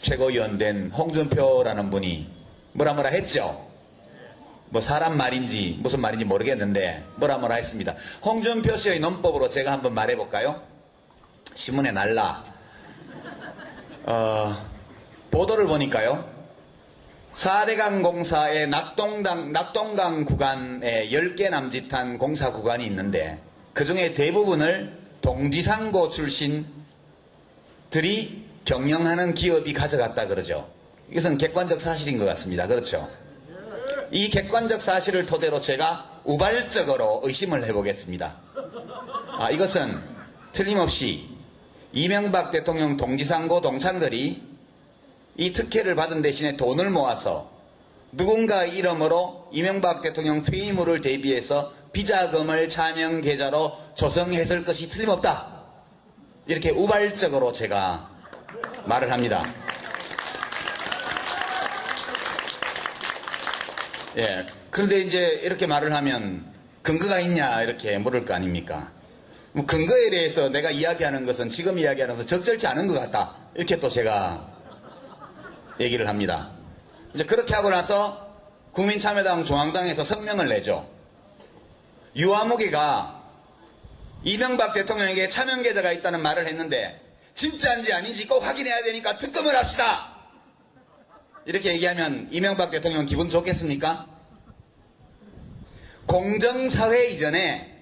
최고위원 된 홍준표라는 분이 뭐라 뭐라 했죠. 뭐 사람 말인지 무슨 말인지 모르겠는데 뭐라 뭐라 했습니다. 홍준표 씨의 논법으로 제가 한번 말해볼까요? 신문에 날라. 어, 보도를 보니까요. 4대강 공사의 낙동강, 낙동강 구간에 10개 남짓한 공사 구간이 있는데 그 중에 대부분을 동지상고 출신들이 경영하는 기업이 가져갔다 그러죠. 이것은 객관적 사실인 것 같습니다. 그렇죠. 이 객관적 사실을 토대로 제가 우발적으로 의심을 해보겠습니다. 아, 이것은 틀림없이 이명박 대통령 동지상고 동창들이 이 특혜를 받은 대신에 돈을 모아서 누군가의 이름으로 이명박 대통령 퇴임을을 대비해서 비자금을 차명 계좌로 조성했을 것이 틀림없다. 이렇게 우발적으로 제가 말을 합니다. 예. 그런데 이제 이렇게 말을 하면 근거가 있냐 이렇게 물을 거 아닙니까? 뭐 근거에 대해서 내가 이야기하는 것은 지금 이야기하는 것은 적절치 않은 것 같다. 이렇게 또 제가 얘기를 합니다. 이제 그렇게 하고 나서 국민참여당 중앙당에서 성명을 내죠. 유아무개가 이명박 대통령에게 차명 계좌가 있다는 말을 했는데 진짜인지 아닌지 꼭 확인해야 되니까 특검을 합시다. 이렇게 얘기하면 이명박 대통령 기분 좋겠습니까? 공정사회 이전에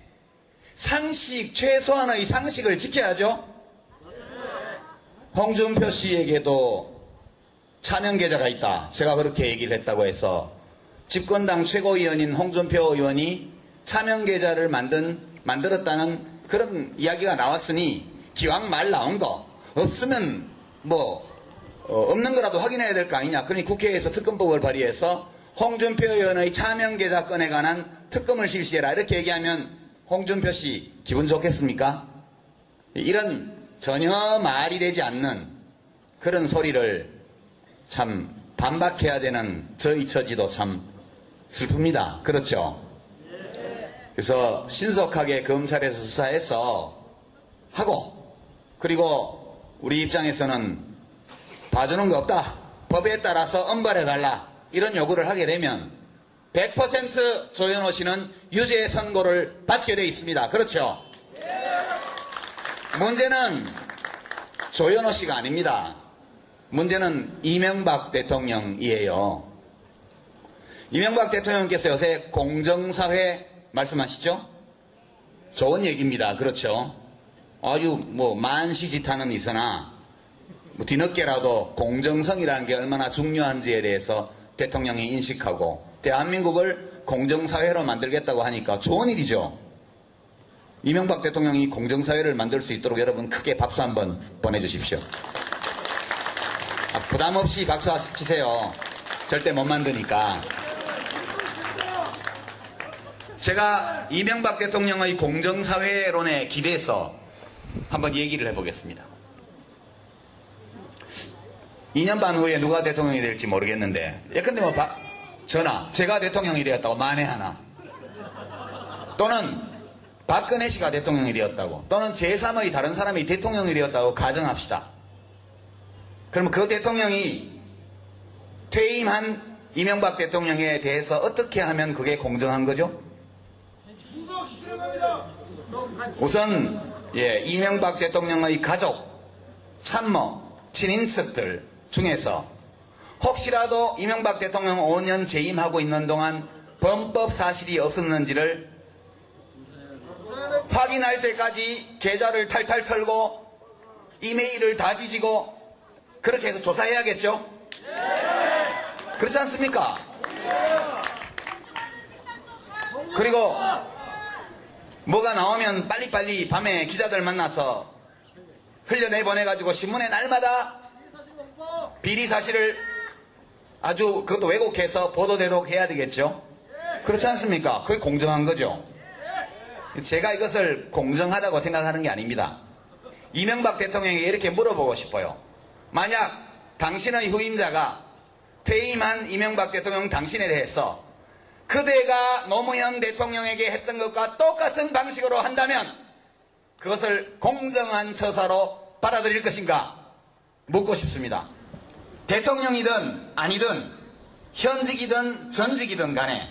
상식, 최소한의 상식을 지켜야죠. 홍준표 씨에게도 차명 계좌가 있다. 제가 그렇게 얘기를 했다고 해서 집권당 최고위원인 홍준표 의원이 차명 계좌를 만든 만들었다는 그런 이야기가 나왔으니 기왕 말 나온 거 없으면 뭐 어, 없는 거라도 확인해야 될 거 아니냐. 그러니 국회에서 특검법을 발의해서 홍준표 의원의 차명 계좌 건에 관한 특검을 실시해라. 이렇게 얘기하면 홍준표 씨 기분 좋겠습니까? 이런 전혀 말이 되지 않는 그런 소리를 참 반박해야 되는 저희 처지도 참 슬픕니다. 그렇죠? 그래서 신속하게 검찰에서 수사해서 하고 그리고 우리 입장에서는 봐주는 거 없다. 법에 따라서 엄벌해달라. 이런 요구를 하게 되면 100% 조현호 씨는 유죄 선고를 받게 돼 있습니다. 그렇죠? 문제는 조현호 씨가 아닙니다. 문제는 이명박 대통령이에요. 이명박 대통령께서 요새 공정사회 말씀하시죠? 좋은 얘기입니다. 그렇죠? 아주 뭐 만시지탄은 있으나 뭐 뒤늦게라도 공정성이라는 게 얼마나 중요한지에 대해서 대통령이 인식하고 대한민국을 공정사회로 만들겠다고 하니까 좋은 일이죠. 이명박 대통령이 공정사회를 만들 수 있도록 여러분 크게 박수 한번 보내주십시오. 아, 부담 없이 박수 치세요. 절대 못 만드니까. 제가 이명박 대통령의 공정사회론에 기대서 한번 얘기를 해보겠습니다. 2년 반 후에 누가 대통령이 될지 모르겠는데, 예컨대 뭐, 바- 전화, 제가 대통령이 되었다고 만회하나. 또는 박근혜 씨가 대통령이 되었다고. 또는 제3의 다른 사람이 대통령이 되었다고 가정합시다. 그러면 그 대통령이 퇴임한 이명박 대통령에 대해서 어떻게 하면 그게 공정한 거죠? 우선 예, 이명박 대통령의 가족, 참모, 친인척들 중에서 혹시라도 이명박 대통령 5년 재임하고 있는 동안 범법 사실이 없었는지를 확인할 때까지 계좌를 탈탈 털고 이메일을 다 뒤지고 그렇게 해서 조사해야겠죠? 그렇지 않습니까? 그리고 뭐가 나오면 빨리빨리 밤에 기자들 만나서 흘려내 보내가지고 신문에 날마다 비리 사실을 아주 그것도 왜곡해서 보도되도록 해야 되겠죠? 그렇지 않습니까? 그게 공정한 거죠. 제가 이것을 공정하다고 생각하는 게 아닙니다. 이명박 대통령에게 이렇게 물어보고 싶어요. 만약 당신의 후임자가 퇴임한 이명박 대통령 당신에 대해서 그대가 노무현 대통령에게 했던 것과 똑같은 방식으로 한다면 그것을 공정한 처사로 받아들일 것인가 묻고 싶습니다. 대통령이든 아니든 현직이든 전직이든 간에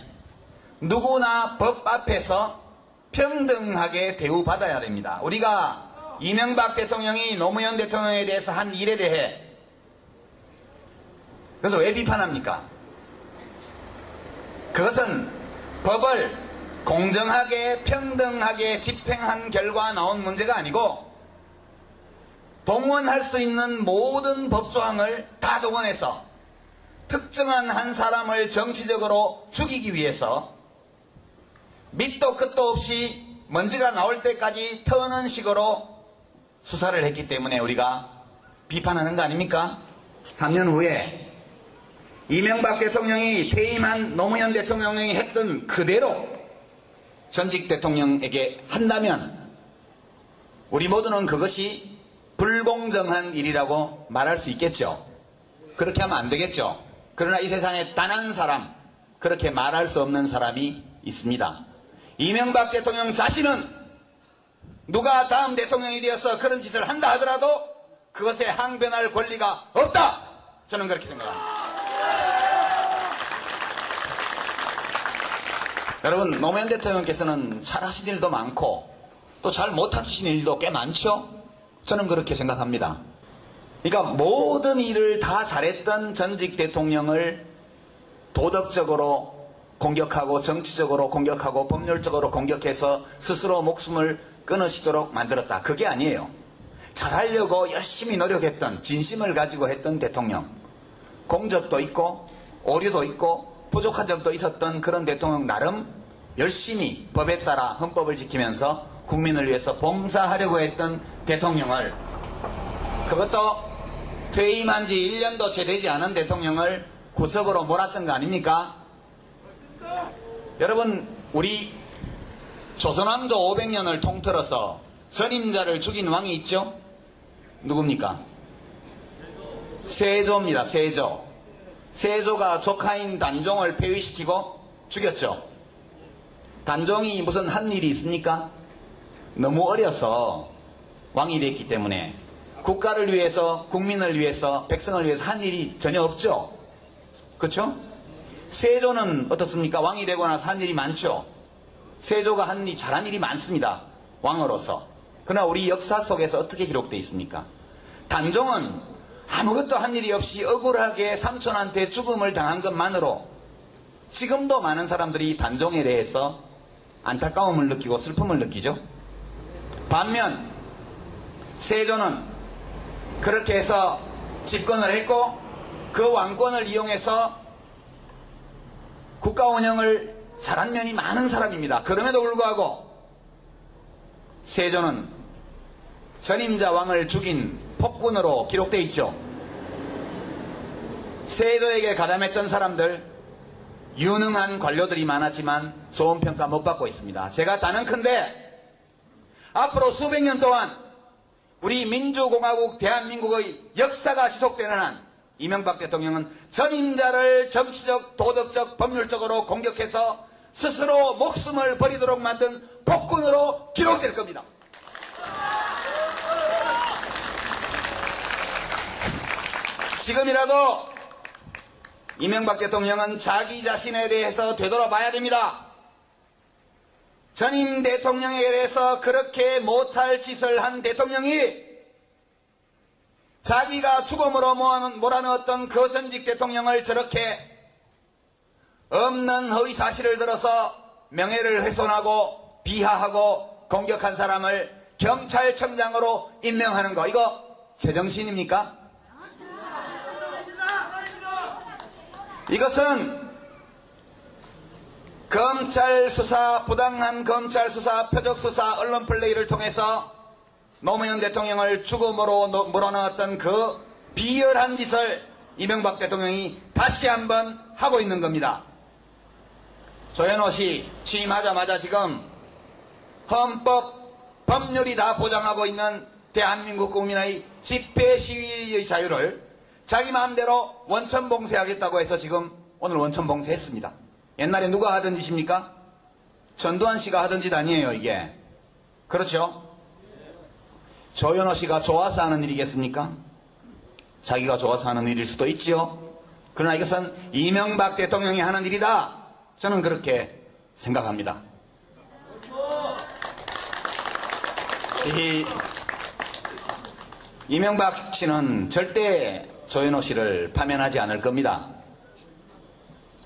누구나 법 앞에서 평등하게 대우받아야 됩니다. 우리가 이명박 대통령이 노무현 대통령에 대해서 한 일에 대해 그래서 왜 비판합니까? 그것은 법을 공정하게 평등하게 집행한 결과 나온 문제가 아니고 동원할 수 있는 모든 법조항을 다 동원해서 특정한 한 사람을 정치적으로 죽이기 위해서 밑도 끝도 없이 먼지가 나올 때까지 터는 식으로 수사를 했기 때문에 우리가 비판하는 거 아닙니까? 3년 후에 이명박 대통령이 퇴임한 노무현 대통령이 했던 그대로 전직 대통령에게 한다면 우리 모두는 그것이 불공정한 일이라고 말할 수 있겠죠. 그렇게 하면 안 되겠죠. 그러나 이 세상에 단 한 사람, 그렇게 말할 수 없는 사람이 있습니다. 이명박 대통령 자신은 누가 다음 대통령이 되어서 그런 짓을 한다 하더라도 그것에 항변할 권리가 없다! 저는 그렇게 생각합니다. 여러분, 노무현 대통령께서는 잘하신 일도 많고 또 잘 못하신 일도 꽤 많죠? 저는 그렇게 생각합니다. 그러니까 모든 일을 다 잘했던 전직 대통령을 도덕적으로 공격하고 정치적으로 공격하고 법률적으로 공격해서 스스로 목숨을 끊으시도록 만들었다. 그게 아니에요. 잘하려고 열심히 노력했던 진심을 가지고 했던 대통령. 공적도 있고 오류도 있고 부족한 점도 있었던 그런 대통령 나름 열심히 법에 따라 헌법을 지키면서 국민을 위해서 봉사하려고 했던 대통령을 그것도 퇴임한 지 1년도 채 되지 않은 대통령을 구석으로 몰았던 거 아닙니까? 여러분, 우리 조선왕조 500년을 통틀어서 전임자를 죽인 왕이 있죠? 누굽니까? 세조입니다, 세조. 세조가 조카인 단종을 폐위시키고 죽였죠. 단종이 무슨 한 일이 있습니까? 너무 어려서 왕이 됐기 때문에 국가를 위해서, 국민을 위해서, 백성을 위해서 한 일이 전혀 없죠. 그렇죠? 세조는 어떻습니까? 왕이 되고 나서 한 일이 많죠. 세조가 한 일, 잘한 일이 많습니다. 왕으로서. 그러나 우리 역사 속에서 어떻게 기록되어 있습니까? 단종은 아무것도 한 일이 없이 억울하게 삼촌한테 죽음을 당한 것만으로 지금도 많은 사람들이 단종에 대해서 안타까움을 느끼고 슬픔을 느끼죠. 반면 세조는 그렇게 해서 집권을 했고 그 왕권을 이용해서 국가 운영을 잘한 면이 많은 사람입니다. 그럼에도 불구하고 세조는 전임자 왕을 죽인 폭군으로 기록되어 있죠. 세조에게 가담했던 사람들 유능한 관료들이 많았지만 좋은 평가 못 받고 있습니다. 제가 단언컨대 앞으로 수백 년 동안 우리 민주공화국 대한민국의 역사가 지속되는 한 이명박 대통령은 전임자를 정치적, 도덕적, 법률적으로 공격해서 스스로 목숨을 버리도록 만든 폭군으로 기록될 겁니다. 지금이라도 이명박 대통령은 자기 자신에 대해서 되돌아봐야 됩니다. 전임 대통령에 대해서 그렇게 못할 짓을 한 대통령이 자기가 죽음으로 몰아넣었던 그 전직 대통령을 저렇게 없는 허위 사실을 들어서 명예를 훼손하고 비하하고 공격한 사람을 경찰청장으로 임명하는 거 이거 제정신입니까? 이것은 검찰 수사, 부당한 검찰 수사, 표적 수사, 언론 플레이를 통해서 노무현 대통령을 죽음으로 노- 몰아넣었던 그 비열한 짓을 이명박 대통령이 다시 한번 하고 있는 겁니다. 조현호 씨 취임하자마자 지금 헌법, 법률이 다 보장하고 있는 대한민국 국민의 집회 시위의 자유를 자기 마음대로 원천 봉쇄하겠다고 해서 지금 오늘 원천 봉쇄했습니다. 옛날에 누가 하던 짓입니까? 전두환 씨가 하던 짓 아니에요, 이게. 그렇죠? 조현호 씨가 좋아서 하는 일이겠습니까? 자기가 좋아서 하는 일일 수도 있지요. 그러나 이것은 이명박 대통령이 하는 일이다. 저는 그렇게 생각합니다. 이 이명박 씨는 절대 조현호 씨를 파면하지 않을 겁니다.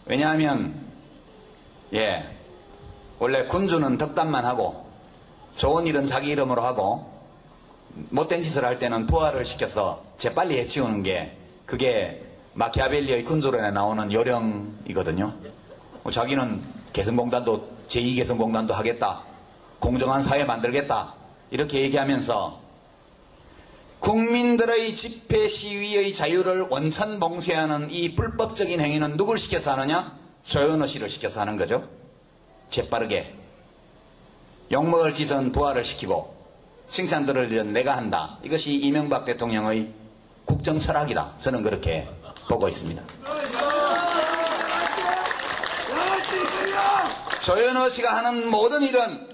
왜냐하면 예 원래 군주는 덕담만 하고 좋은 일은 자기 이름으로 하고 못된 짓을 할 때는 부하를 시켜서 재빨리 해치우는 게 그게 마키아벨리의 군주론에 나오는 요령이거든요. 뭐 자기는 개성공단도 제2개성공단도 하겠다. 공정한 사회 만들겠다. 이렇게 얘기하면서 국민들의 집회 시위의 자유를 원천 봉쇄하는 이 불법적인 행위는 누굴 시켜서 하느냐? 조현호 씨를 시켜서 하는 거죠. 재빠르게. 욕먹을 짓은 부하를 시키고 칭찬 들을 일은 내가 한다. 이것이 이명박 대통령의 국정 철학이다. 저는 그렇게 보고 있습니다. 조현호 씨가 하는 모든 일은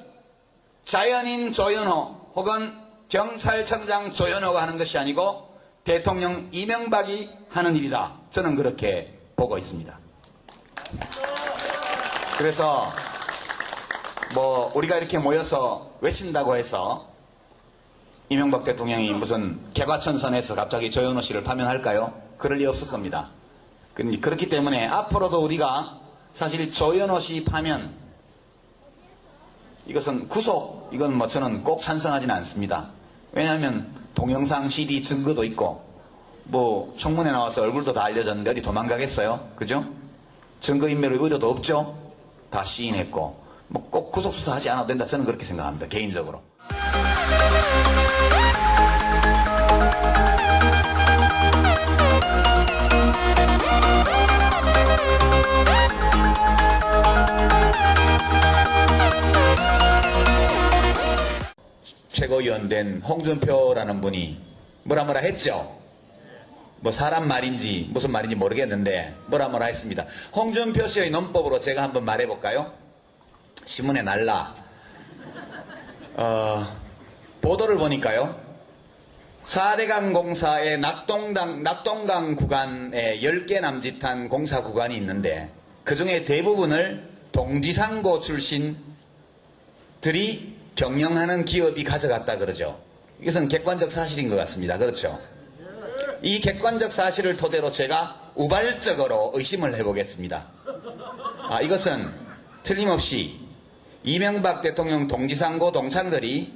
자연인 조현호 혹은 경찰청장 조현호가 하는 것이 아니고 대통령 이명박이 하는 일이다. 저는 그렇게 보고 있습니다. 그래서 뭐 우리가 이렇게 모여서 외친다고 해서 이명박 대통령이 무슨 개과천선에서 갑자기 조현호 씨를 파면할까요? 그럴 리 없을 겁니다. 그- 그렇기 때문에 앞으로도 우리가 사실 조현호 씨 파면 이것은 구속 이건 뭐 저는 꼭 찬성하지는 않습니다. 왜냐하면 동영상 CD 증거도 있고 뭐 청문회 나와서 얼굴도 다 알려졌는데 어디 도망가겠어요? 그죠? 증거인멸의 의도도 없죠? 다 시인했고 뭐 꼭 구속수사하지 않아도 된다 저는 그렇게 생각합니다. 개인적으로. 최고위원 된 홍준표라는 분이 뭐라 뭐라 했죠. 뭐 사람 말인지 무슨 말인지 모르겠는데 뭐라 뭐라 했습니다. 홍준표 씨의 논법으로 제가 한번 말해볼까요? 신문에 날라. 어, 보도를 보니까요. 4대강 공사의 낙동강, 낙동강 구간에 10개 남짓한 공사 구간이 있는데 그 중에 대부분을 동지상고 출신 들이 경영하는 기업이 가져갔다 그러죠. 이것은 객관적 사실인 것 같습니다. 그렇죠. 이 객관적 사실을 토대로 제가 우발적으로 의심을 해보겠습니다. 아, 이것은 틀림없이 이명박 대통령 동지상고 동창들이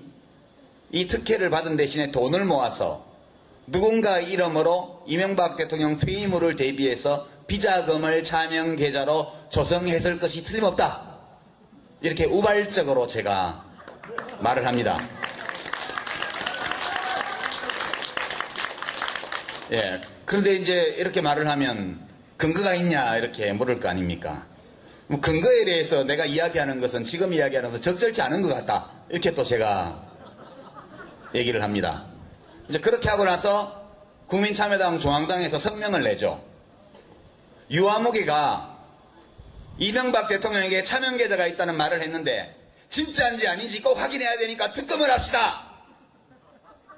이 특혜를 받은 대신에 돈을 모아서 누군가 이름으로 이명박 대통령 퇴임을을 대비해서 비자금을 차명 계좌로 조성했을 것이 틀림없다. 이렇게 우발적으로 제가 말을 합니다. 예. 그런데 이제 이렇게 말을 하면 근거가 있냐 이렇게 물을 거 아닙니까? 뭐 근거에 대해서 내가 이야기하는 것은 지금 이야기하는 것은 적절치 않은 것 같다. 이렇게 또 제가 얘기를 합니다. 이제 그렇게 하고 나서 국민참여당 중앙당에서 성명을 내죠. 유아무개가 이명박 대통령에게 차명 계좌가 있다는 말을 했는데 진짜인지 아닌지 꼭 확인해야 되니까 특검을 합시다.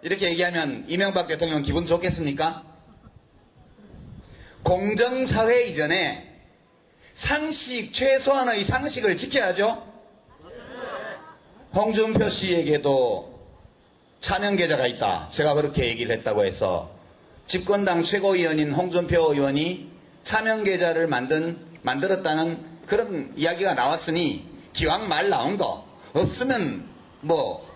이렇게 얘기하면 이명박 대통령 기분 좋겠습니까? 공정사회 이전에 상식, 최소한의 상식을 지켜야죠. 홍준표 씨에게도 차명 계좌가 있다. 제가 그렇게 얘기를 했다고 해서 집권당 최고위원인 홍준표 의원이 차명 계좌를 만든 만들었다는 그런 이야기가 나왔으니 기왕 말 나온 거 없으면 뭐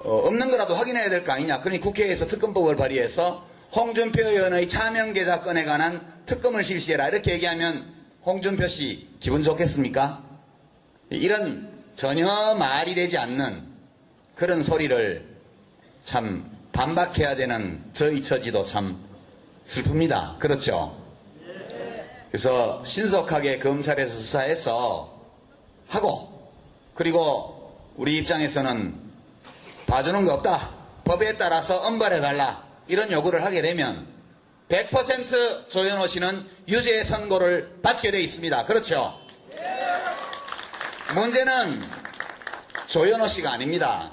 어, 없는 거라도 확인해야 될 거 아니냐. 그러니 국회에서 특검법을 발의해서 홍준표 의원의 차명 계좌 건에 관한 특검을 실시해라. 이렇게 얘기하면 홍준표 씨 기분 좋겠습니까? 이런 전혀 말이 되지 않는 그런 소리를 참 반박해야 되는 저희 처지도 참 슬픕니다. 그렇죠? 그래서 신속하게 검찰에서 수사해서 하고 그리고 우리 입장에서는 봐주는 거 없다. 법에 따라서 엄벌해달라. 이런 요구를 하게 되면 100% 조현호 씨는 유죄 선고를 받게 돼 있습니다. 그렇죠? 문제는 조현호 씨가 아닙니다.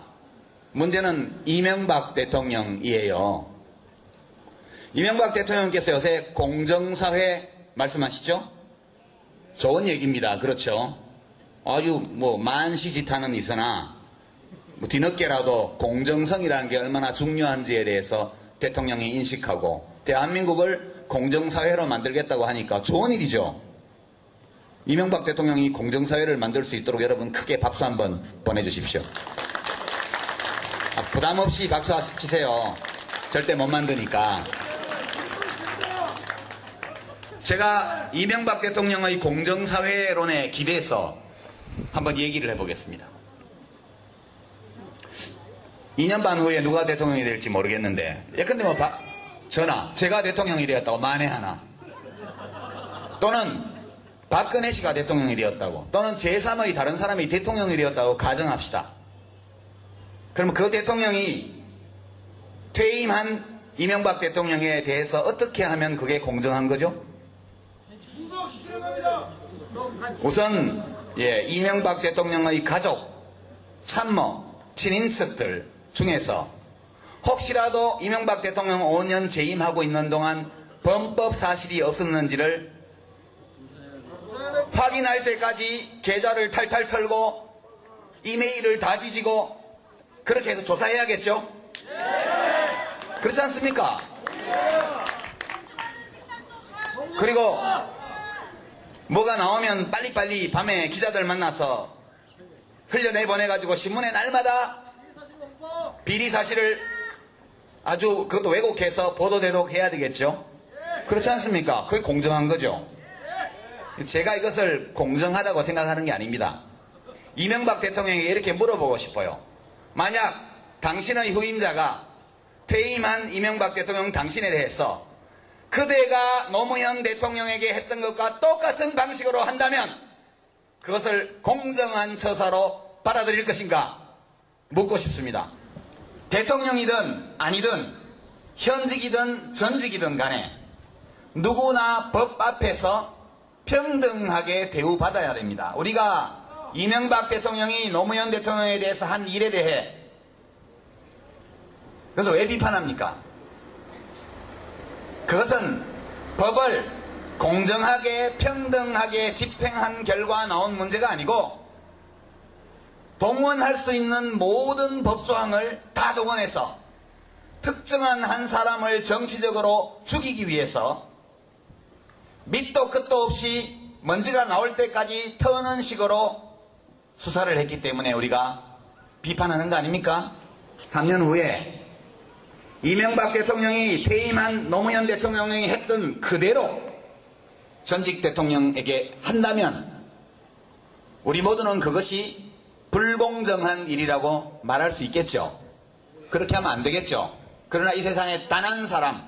문제는 이명박 대통령이에요. 이명박 대통령께서 요새 공정사회 말씀하시죠? 좋은 얘기입니다. 그렇죠? 아주 뭐 만시지탄은 있으나 뭐 뒤늦게라도 공정성이라는 게 얼마나 중요한지에 대해서 대통령이 인식하고 대한민국을 공정사회로 만들겠다고 하니까 좋은 일이죠. 이명박 대통령이 공정사회를 만들 수 있도록 여러분 크게 박수 한번 보내주십시오. 아, 부담 없이 박수 치세요. 절대 못 만드니까. 제가 이명박 대통령의 공정사회론에 기대서 한번 얘기를 해보겠습니다. 2년 반 후에 누가 대통령이 될지 모르겠는데, 예컨대 뭐, 바- 전화, 제가 대통령이 되었다고 만회하나. 또는 박근혜 씨가 대통령이 되었다고, 또는 제3의 다른 사람이 대통령이 되었다고 가정합시다. 그러면 그 대통령이 퇴임한 이명박 대통령에 대해서 어떻게 하면 그게 공정한 거죠? 우선 예, 이명박 대통령의 가족, 참모, 친인척들 중에서 혹시라도 이명박 대통령 5년 재임하고 있는 동안 범법 사실이 없었는지를 확인할 때까지 계좌를 탈탈 털고 이메일을 다 뒤지고 그렇게 해서 조사해야겠죠? 그렇지 않습니까? 그리고 뭐가 나오면 빨리빨리 밤에 기자들 만나서 흘려내보내가지고 신문에 날마다 비리 사실을 아주 그것도 왜곡해서 보도되도록 해야 되겠죠? 그렇지 않습니까? 그게 공정한 거죠. 제가 이것을 공정하다고 생각하는 게 아닙니다. 이명박 대통령에게 이렇게 물어보고 싶어요. 만약 당신의 후임자가 퇴임한 이명박 대통령 당신에 대해서 그대가 노무현 대통령에게 했던 것과 똑같은 방식으로 한다면 그것을 공정한 처사로 받아들일 것인가 묻고 싶습니다. 대통령이든 아니든 현직이든 전직이든 간에 누구나 법 앞에서 평등하게 대우받아야 됩니다. 우리가 이명박 대통령이 노무현 대통령에 대해서 한 일에 대해 그래서 왜 비판합니까? 그것은 법을 공정하게 평등하게 집행한 결과 나온 문제가 아니고 동원할 수 있는 모든 법조항을 다 동원해서 특정한 한 사람을 정치적으로 죽이기 위해서 밑도 끝도 없이 먼지가 나올 때까지 터는 식으로 수사를 했기 때문에 우리가 비판하는 거 아닙니까? 3년 후에 이명박 대통령이 퇴임한 노무현 대통령이 했던 그대로 전직 대통령에게 한다면 우리 모두는 그것이 불공정한 일이라고 말할 수 있겠죠. 그렇게 하면 안 되겠죠. 그러나 이 세상에 단 한 사람,